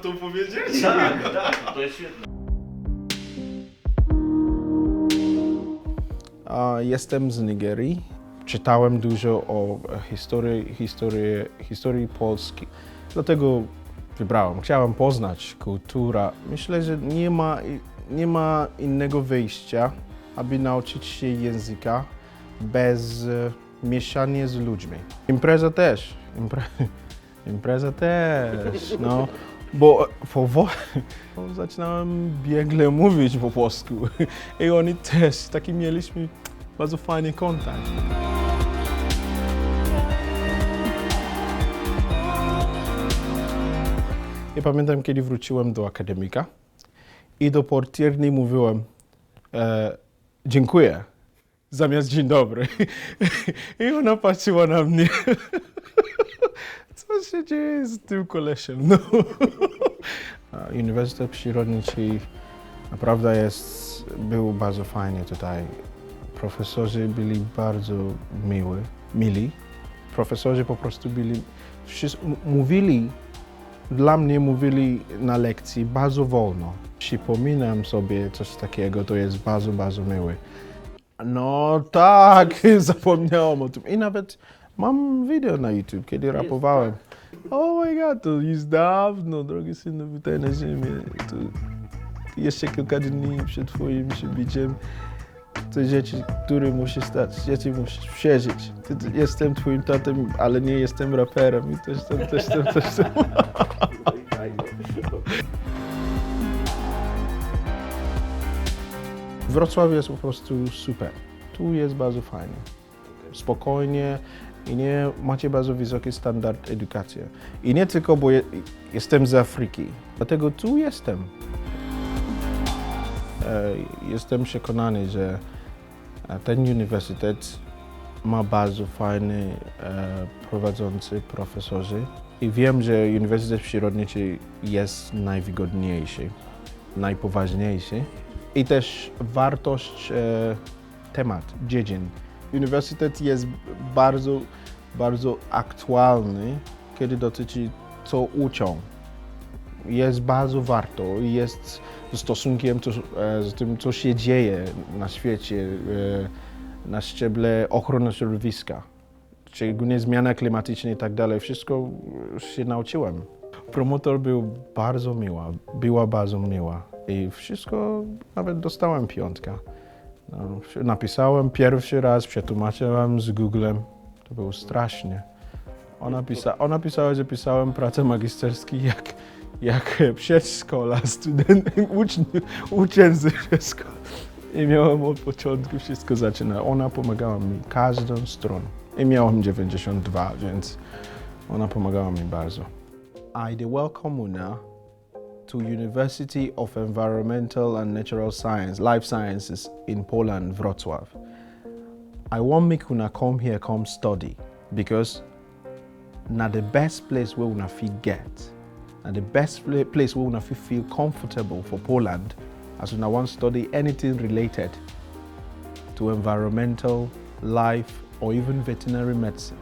to powiedzieć? Tak, tak, to jest świetne. Jestem z Nigerii. Czytałem dużo o e, historii, historii, historii Polski. Dlatego wybrałem. Chciałem poznać kulturę. Myślę, że nie ma, nie ma innego wyjścia, aby nauczyć się języka bez e, mieszania z ludźmi. Impreza też. Impre, impreza też. No. Bo powoli zaczynałem biegle mówić po polsku. I oni też. Taki mieliśmy bardzo fajny kontakt. I pamiętam, kiedy wróciłem do akademika i do portierni mówiłem e, dziękuję zamiast dzień dobry. I ona patrzyła na mnie. Co się dzieje z tym kolesiem? No. Uniwersytet Przyrodniczy naprawdę jest, był bardzo fajnie tutaj. Profesorzy byli bardzo miły, mili. Profesorzy po prostu byli, wszyscy, mówili, dla mnie mówili na lekcji bardzo wolno. Przypominam sobie coś takiego, to jest bardzo, bardzo miłe. No tak, zapomniałem o tym. I nawet mam video na YouTube, kiedy rapowałem. Oh my god, to już dawno, drogi synu, witaj na ziemię. To jeszcze kilka dni przed twoim przybiciem. To rzeczy, które musisz stać, rzeczy musisz przeżyć. Jestem twoim tatem, ale nie jestem raperem i też tam, też tam, też tam. Wrocław jest po prostu super. Tu jest bardzo fajnie. Spokojnie i nie macie bardzo wysoki standard edukacji. I nie tylko, bo je, jestem z Afryki, dlatego tu jestem. E, Jestem przekonany, że e, ten uniwersytet ma bardzo fajny e, prowadzący profesorzy i wiem, że Uniwersytet Przyrodniczy jest najwygodniejszy, najpoważniejszy i też wartość temat, dziedzin. Uniwersytet jest bardzo, bardzo aktualny, kiedy dotyczy co uczą. Jest bardzo warto i jest stosunkiem to, e, z tym, co się dzieje na świecie, e, na szczeble ochrony środowiska, szczególnie zmiana klimatyczna i tak dalej. Wszystko się nauczyłem. Promotor był bardzo miła, była bardzo miła i wszystko, nawet dostałem piątka. No, napisałem pierwszy raz, przetłumaczyłem z Googlem. To było strasznie. Ona, pisa, ona pisała, że pisałem pracę magisterską jak, jak przedszkola, student, uczeń, uczeń ze przedszkola. I miałem od początku wszystko zaczyna. Ona pomagała mi każdą stroną. I miałem 92, więc ona pomagała mi bardzo. I welcome una to University of Environmental and Natural Science, Life Sciences in Poland, Wrocław. I want make come here, come study, because na the best place where una fit get, na the best place where una fit feel comfortable for Poland, as una want study anything related to environmental, life, or even veterinary medicine.